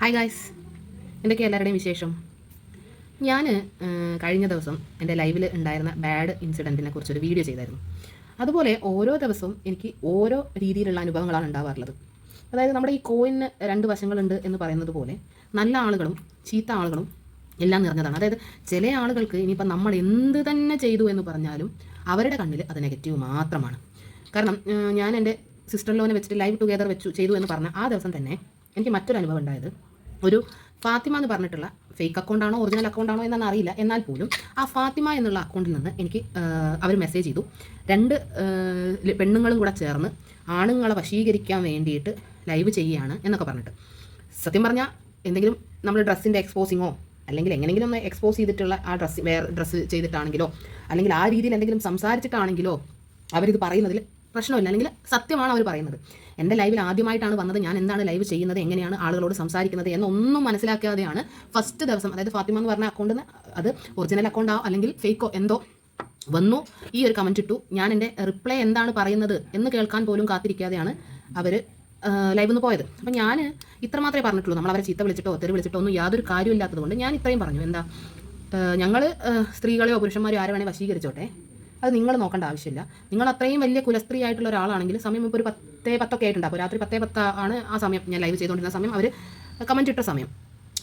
Hi guys എന്തൊക്കെ എല്ലാവരുടെയും വിശേഷം? ഞാൻ കഴിഞ്ഞ ദിവസം എന്റെ ലൈവിൽ ഉണ്ടായിരുന്ന ബാഡ് ഇൻസിഡന്റിനെ കുറിച്ചൊരു വീഡിയോ ചെയ്തായിരുന്നു. അതുപോലെ ഓരോ ദിവസവും എനിക്ക് ഓരോ രീതിയിലുള്ള അനുഭവങ്ങളാണ് ഉണ്ടാവാറുള്ളത്. അതായത് നമ്മുടെ ഈ കോയിന് രണ്ട് വശങ്ങളുണ്ട് എന്ന് പറയുന്നത് പോലെ നല്ല ആളുകളും ചീത്ത ആളുകളും എല്ലാം നിറഞ്ഞതാണ്. അതായത് ചില ആളുകൾക്ക് ഇനിയിപ്പോൾ നമ്മൾ എന്ത് തന്നെ ചെയ്തു എന്ന് പറഞ്ഞാലും അവരുടെ കണ്ണിൽ അത് നെഗറ്റീവ് മാത്രമാണ്. കാരണം ഞാൻ എന്റെ സിസ്റ്റർ ലോനെ വെച്ചിട്ട് ലൈവ് ടുഗെദർ വെച്ചു ചെയ്തു എന്ന് പറഞ്ഞ ആ ദിവസം തന്നെ എനിക്ക് മറ്റൊരു അനുഭവം ഉണ്ടായത് ഒരു ഫാത്തിമ എന്ന് പറഞ്ഞിട്ടുള്ള ഫേക്ക് അക്കൗണ്ടാണോ ഒറിജിനൽ അക്കൗണ്ടാണോ എന്നൊന്നും അറിയില്ല. എന്നാൽ പോലും ആ ഫാത്തിമ എന്നുള്ള അക്കൗണ്ടിൽ നിന്ന് എനിക്ക് അവർ മെസ്സേജ് ചെയ്തു. രണ്ട് പെണ്ണുങ്ങളും കൂടെ ചേർന്ന് ആണുങ്ങളെ വശീകരിക്കാൻ വേണ്ടിയിട്ട് ലൈവ് ചെയ്യുകയാണ് എന്നൊക്കെ പറഞ്ഞിട്ട്. സത്യം പറഞ്ഞാൽ എന്തെങ്കിലും നമ്മൾ ഡ്രസ്സിന്റെ എക്സ്പോസിങ്ങോ അല്ലെങ്കിൽ എങ്ങനെയെങ്കിലും ഒന്ന് എക്സ്പോസ് ചെയ്തിട്ടുള്ള ആ ഡ്രസ്സ് വേറെ ഡ്രസ്സ് ചെയ്തിട്ടാണെങ്കിലോ അല്ലെങ്കിൽ ആ രീതിയിൽ എന്തെങ്കിലും സംസാരിച്ചിട്ടാണെങ്കിലോ അവരിത് പറയുന്നതിൽ പ്രശ്നമില്ല. അല്ലെങ്കിൽ സത്യമാണ് അവർ പറയുന്നത്. എന്റെ ലൈവിൽ ആദ്യമായിട്ടാണ് വന്നത്. ഞാൻ എന്താണ് ലൈവ് ചെയ്യുന്നത്? എങ്ങനെയാണ് ആളുകളോട് സംസാരിക്കുന്നത്? എന്നൊന്നും മനസ്സിലാക്കാതെയാണ് ഫസ്റ്റ് ദിവസം അതായത് ഫാത്തിമ എന്ന് പറഞ്ഞ അക്കൗണ്ട് അത് ഒറിജിനൽ അക്കൗണ്ടോ അല്ലെങ്കിൽ ഫേക്കോ എന്തോ വന്നു. ഈ ഒരു കമന്റ് ഇട്ടു. ഞാൻ എന്റെ റിപ്ലൈ എന്താണ് പറയുന്നത് എന്ന് കേൾക്കാൻ പോലും കാത്തിരിക്കാതെയാണ് അവർ ലൈവ് നിന്ന് പോയത്. അപ്പം ഞാൻ ഇത്ര മാത്രമേ പറഞ്ഞിട്ടുള്ളൂ. നമ്മൾ അവരെ ചീത്ത വിളിച്ചിട്ടോ ഒത്തിരി വിളിച്ചിട്ടോ ഒന്നും യാതൊരു കാര്യമില്ലാത്തതുകൊണ്ട് ഞാൻ ഇത്രയും പറഞ്ഞു. എന്താ? ഞങ്ങൾ സ്ത്രീകളെയോ പുരുഷന്മാരെയോ ആരെ വേണേൽ വശീകരിച്ചോട്ടെ? അത് നിങ്ങൾ നോക്കേണ്ട ആവശ്യമില്ല. നിങ്ങൾ അത്രയും വലിയ കുലസ്ത്രീ ആയിട്ടുള്ള ഒരാളാണെങ്കിൽ സമയം ഇപ്പോൾ ഒരു പത്തേ പത്തൊക്കെ ആയിട്ടുണ്ട്. അപ്പോൾ രാത്രി പത്തേ പത്ത് ആണ് ആ സമയം ഞാൻ ലൈവ് ചെയ്തുകൊണ്ടിരുന്ന സമയം. അവർ കമന്റ് ഇട്ട സമയം.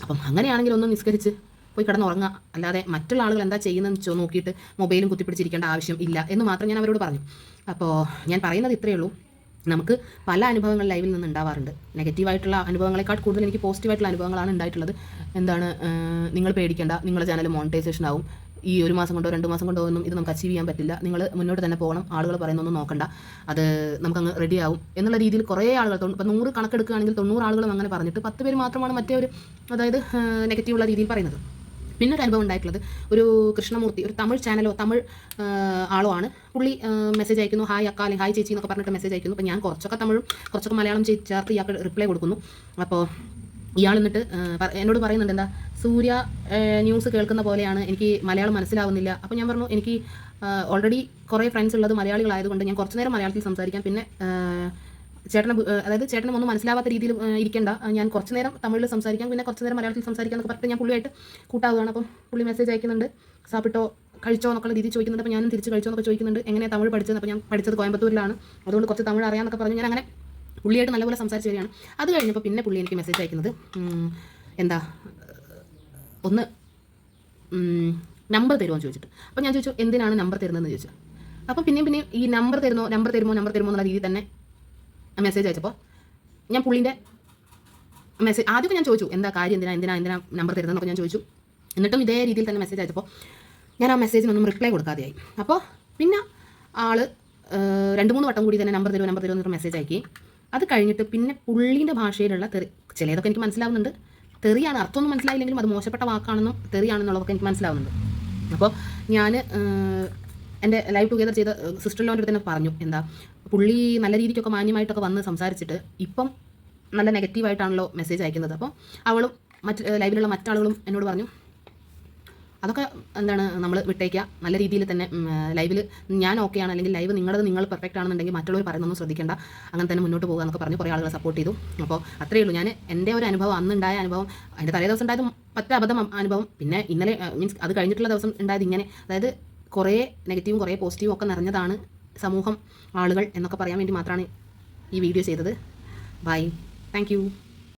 അപ്പം അങ്ങനെയാണെങ്കിൽ ഒന്ന് നിസ്കരിച്ച് പോയി കിടന്നുറങ്ങുക അല്ലാതെ മറ്റുള്ള ആളുകൾ എന്താ ചെയ്യുന്നതെന്ന് വെച്ചോ നോക്കിയിട്ട് മൊബൈലും കുത്തിപ്പിടിച്ചിരിക്കേണ്ട ആവശ്യം ഇല്ല എന്ന് മാത്രം ഞാൻ അവരോട് പറഞ്ഞു. അപ്പോൾ ഞാൻ പറയുന്നത് ഇത്രയേ ഉള്ളൂ. നമുക്ക് പല അനുഭവങ്ങൾ ലൈവിൽ നിന്ന് ഉണ്ടാവാറുണ്ട്. നെഗറ്റീവായിട്ടുള്ള അനുഭവങ്ങളെക്കാൾ കൂടുതൽ എനിക്ക് പോസിറ്റീവായിട്ടുള്ള അനുഭവങ്ങളാണ് ഉണ്ടായിട്ടുള്ളത്. എന്താണ് നിങ്ങൾ പേടിക്കേണ്ട. നിങ്ങളുടെ ചാനൽ മോണിറ്റൈസേഷൻ ആവും. ഈ ഒരു മാസം കൊണ്ടോ രണ്ട് മാസം കൊണ്ടോ ഒന്നും ഇത് നമുക്ക് അച്ചീവ് ചെയ്യാൻ പറ്റില്ല. നിങ്ങൾ മുന്നോട്ട് തന്നെ പോകണം. ആളുകൾ പറയുന്നൊന്നും നോക്കണ്ട. അത് നമുക്കങ്ങ് റെഡി ആവും എന്നുള്ള രീതിയിൽ കുറേ ആളുകൾ ഇപ്പം നൂറ് കണക്കെടുക്കുകയാണെങ്കിൽ തൊണ്ണൂറ് ആളുകളും അങ്ങനെ പറഞ്ഞിട്ട് പത്ത് പേര് മാത്രമാണ് മറ്റേ ഒരു അതായത് നെഗറ്റീവുള്ള രീതിയിൽ പറയുന്നത്. പിന്നെ ഒരു അനുഭവം ഉണ്ടായിട്ടുള്ളത് ഒരു കൃഷ്ണമൂർത്തി ഒരു തമിഴ് ചാനലോ തമിഴ് ആളോ ആണ് പുള്ളി മെസ്സേജ് അയക്കുന്നു ഹായ് അക്ക അല്ലെങ്കിൽ ഹായ് ചേച്ചി എന്നൊക്കെ പറഞ്ഞിട്ട് മെസ്സേജ് അയക്കുന്നു. അപ്പോൾ ഞാൻ കുറച്ചൊക്കെ തമിഴും കുറച്ചൊക്കെ മലയാളം ചേർത്ത് ഇയാൾക്ക് റിപ്ലൈ കൊടുക്കുന്നു. അപ്പോൾ ഇയാൾ എന്നിട്ട് എന്നോട് പറയുന്നുണ്ട് എന്താ സൂര്യ ന്യൂസ് കേൾക്കുന്ന പോലെയാണ് എനിക്ക് മലയാളം മനസ്സിലാവുന്നില്ല. അപ്പോൾ ഞാൻ പറഞ്ഞു എനിക്ക് ഓൾറെഡി കുറേ ഫ്രണ്ട്സ് ഉള്ളത് മലയാളികളായതുകൊണ്ട് ഞാൻ കുറച്ച് നേരം മലയാളത്തിൽ സംസാരിക്കാം. പിന്നെ ചേട്ടന് അതായത് ചേട്ടനും ഒന്നും മനസ്സിലാവാത്ത രീതിയിൽ ഇരിക്കേണ്ട. ഞാൻ കുറച്ച് നേരം തമിഴിൽ സംസാരിക്കാം പിന്നെ കുറച്ച് നേരം മലയാളത്തിൽ സംസാരിക്കാം എന്നൊക്കെ പറഞ്ഞിട്ട് ഞാൻ പുള്ളിയായിട്ട് കൂട്ടാവുകയാണ്. അപ്പം പുള്ളി മെസ്സേജ് അയക്കുന്നുണ്ട് സാപ്പിട്ടോ കഴിച്ചോ എന്നൊക്കെ രീതി ചോദിക്കുന്നുണ്ട്. അപ്പോൾ ഞാനും തിരിച്ച് കഴിച്ചോ എന്നൊക്കെ ചോദിക്കുന്നുണ്ട് എങ്ങനെയാണ് തമിഴ് പഠിച്ചത് അപ്പോൾ ഞാൻ പഠിച്ചത് കോയമ്പത്തൂരിലാണ്. അതുകൊണ്ട് കുറച്ച് തമിഴ് അറിയാമെന്നൊക്കെ പറഞ്ഞു. ഞാൻ അങ്ങനെ പുള്ളിയായിട്ട് നല്ലപോലെ സംസാരിച്ച് വരികയാണ്. അത് കഴിഞ്ഞപ്പോൾ പിന്നെ പുള്ളി എനിക്ക് മെസ്സേജ് അയക്കുന്നത് എന്താ ഒന്ന് നമ്പർ തരുമോ എന്ന് ചോദിച്ചിട്ട്. അപ്പോൾ ഞാൻ ചോദിച്ചു എന്തിനാണ് നമ്പർ തരുന്നതെന്ന് ചോദിച്ചു. അപ്പം പിന്നെയും പിന്നെയും ഈ നമ്പർ തരുന്നോ നമ്പർ തരുമോ നമ്പർ തരുമോ എന്നുള്ള രീതിയിൽ തന്നെ മെസ്സേജ് അയച്ചപ്പോൾ ഞാൻ പുള്ളിന്റെ മെസ്സേജ് ആദ്യമൊക്കെ ഞാൻ ചോദിച്ചു എന്താ കാര്യം എന്തിനാ എന്തിനാ എന്തിനാ നമ്പർ തരുന്നതെന്നൊക്കെ ഞാൻ ചോദിച്ചു. എന്നിട്ടും ഇതേ രീതിയിൽ തന്നെ മെസ്സേജ് അയച്ചപ്പോൾ ഞാൻ ആ മെസ്സേജിനൊന്നും റിപ്ലൈ കൊടുക്കാതെയായി. അപ്പോൾ പിന്നെ ആൾ രണ്ട് മൂന്ന് വട്ടം കൂടി തന്നെ നമ്പർ തരുമോ നമ്പർ തരുമോ എന്നൊരു മെസ്സേജ് അയക്കി അത് കഴിഞ്ഞിട്ട് പിന്നെ പുള്ളീന്റെ ഭാഷയിലുള്ള തെറി. ചിലതൊക്കെ എനിക്ക് മനസ്സിലാവുന്നുണ്ട്. തെറിയാണ് അർത്ഥമൊന്നും മനസ്സിലായില്ലെങ്കിലും അത് മോശപ്പെട്ട വാക്കാണെന്നും തെറിയാണെന്നുള്ളതൊക്കെ എനിക്ക് മനസ്സിലാവുന്നുണ്ട്. അപ്പോൾ ഞാൻ എന്റെ ലൈവ് ടുഗെദർ ചെയ്ത സിസ്റ്ററിലോന്റെ അടുത്ത് തന്നെ പറഞ്ഞു എന്താ പുള്ളി നല്ല രീതിക്കൊക്കെ മാന്യമായിട്ടൊക്കെ വന്ന് സംസാരിച്ചിട്ട് ഇപ്പം നല്ല നെഗറ്റീവായിട്ടാണല്ലോ മെസ്സേജ് അയക്കുന്നത്. അപ്പോൾ അവളും മറ്റ് ലൈവിലുള്ള മറ്റാളുകളും എന്നോട് പറഞ്ഞു അതൊക്കെ എന്താണ് നമ്മൾ വിട്ടേക്കുക നല്ല രീതിയിൽ തന്നെ ലൈവിൽ ഞാൻ ഓക്കെ ആണ്. അല്ലെങ്കിൽ ലൈവ് നിങ്ങളത് നിങ്ങൾ പെർഫെക്റ്റ് ആണെന്നുണ്ടെങ്കിൽ മറ്റുള്ളവർ പറയുന്നൊന്നും ശ്രദ്ധിക്കേണ്ട. അങ്ങനെ തന്നെ മുന്നോട്ട് പോകുക എന്നൊക്കെ പറഞ്ഞ് കുറേ ആളുകൾ സപ്പോർട്ട് ചെയ്തു. അപ്പോൾ അത്രയേ ഉള്ളൂ. ഞാൻ എന്റെ ഒരു അനുഭവം അന്നുണ്ടായ അനുഭവം അതിന്റെ തലേ ദിവസം ഉണ്ടായത് പറ്റ അബദ്ധം അനുഭവം. പിന്നെ ഇന്നലെ മീൻസ് അത് കഴിഞ്ഞിട്ടുള്ള ദിവസം ഉണ്ടായത് ഇങ്ങനെ. അതായത് കുറേ നെഗറ്റീവും കുറേ പോസിറ്റീവും ഒക്കെ നിറഞ്ഞതാണ് സമൂഹം ആളുകൾ എന്നൊക്കെ പറയാൻ വേണ്ടി മാത്രമാണ് ഈ വീഡിയോ ചെയ്തത്. Bye thank